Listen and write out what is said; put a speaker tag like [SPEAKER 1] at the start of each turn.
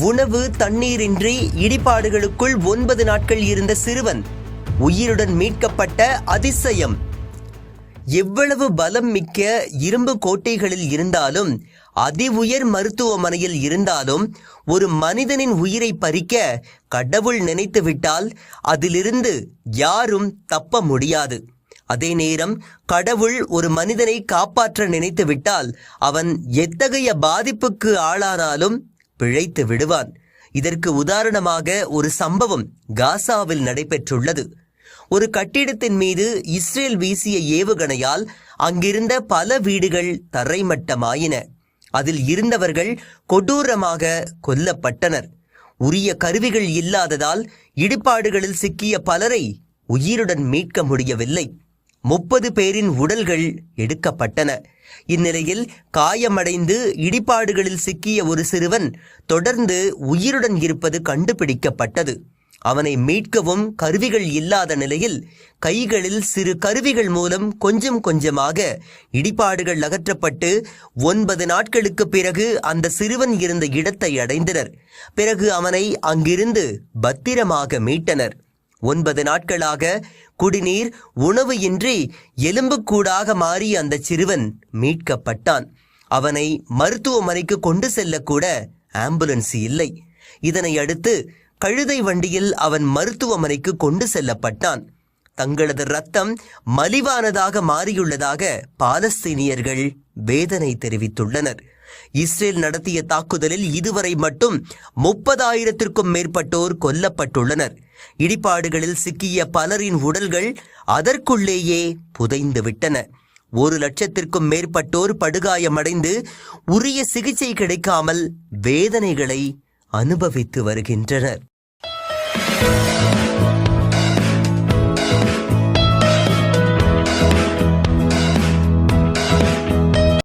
[SPEAKER 1] உணவு தண்ணீரின்றி இடிபாடுகளுக்குள் ஒன்பது நாட்கள் இருந்த சிறுவன் உயிருடன் மீட்கப்பட்ட அதிசயம். எவ்வளவு பலம் மிக்க இரும்பு கோட்டைகளில் இருந்தாலும் அதி உயர் மருத்துவமனையில் இருந்தாலும் ஒரு மனிதனின் உயிரை பறிக்க கடவுள் நினைத்து விட்டால் அதிலிருந்து யாரும் தப்ப முடியாது. அதே நேரம் கடவுள் ஒரு மனிதனை காப்பாற்ற நினைத்து விட்டால் அவன் எத்தகைய பாதிப்புக்கு ஆளானாலும் பிழைத்து விடுவான். இதற்கு உதாரணமாக ஒரு சம்பவம் காசாவில் நடைபெற்றுள்ளது. ஒரு கட்டிடத்தின் மீது இஸ்ரேல் வீசிய ஏவுகணையால் அங்கிருந்த பல வீடுகள் தரைமட்டமாயின. அதில் இருந்தவர்கள் கொடூரமாக கொல்லப்பட்டனர். உரிய கருவிகள் இல்லாததால் இடிபாடுகளில் சிக்கிய பலரை உயிருடன் மீட்க முடியவில்லை. முப்பது பேரின் உடல்கள் எடுக்கப்பட்டன. இந்நிலையில் காயமடைந்து இடிபாடுகளில் சிக்கிய ஒரு சிறுவன் தொடர்ந்து உயிருடன் இருப்பது கண்டுபிடிக்கப்பட்டது. அவனை மீட்கவும் கருவிகள் இல்லாத நிலையில் கைகளில் சிறு கருவிகள் மூலம் கொஞ்சம் கொஞ்சமாக இடிபாடுகள் அகற்றப்பட்டு ஒன்பது நாட்களுக்கு பிறகு அந்த சிறுவன் இருந்த இடத்தை அடைந்தனர். பிறகு அவனை அங்கிருந்து பத்திரமாக மீட்டனர். ஒன்பது நாட்களாக குடிநீர் உணவு இன்றி எலும்புக்கூடாக மாறிய அந்த சிறுவன் மீட்கப்பட்டான். அவனை மருத்துவமனைக்கு கொண்டு செல்லக்கூட ஆம்புலன்ஸ் இல்லை. இதனை அடுத்து கழுதை வண்டியில் அவன் மருத்துவமனைக்கு கொண்டு செல்லப்பட்டான். தங்களது ரத்தம் மலிவானதாக மாறியுள்ளதாக பாலஸ்தீனியர்கள் வேதனை தெரிவித்துள்ளனர். இஸ்ரேல் நடத்திய தாக்குதலில் இதுவரை மட்டும் முப்பதாயிரத்திற்கும் மேற்பட்டோர் கொல்லப்பட்டுள்ளனர். இடிபாடுகளில் சிக்கிய பலரின் உடல்கள் அதற்குள்ளேயே புதைந்து விட்டன ஒரு லட்சத்திற்கும் மேற்பட்டோர் படுகாயமடைந்து உரிய சிகிச்சை கிடைக்காமல் வேதனைகளை அனுபவித்து வருகின்றனர்.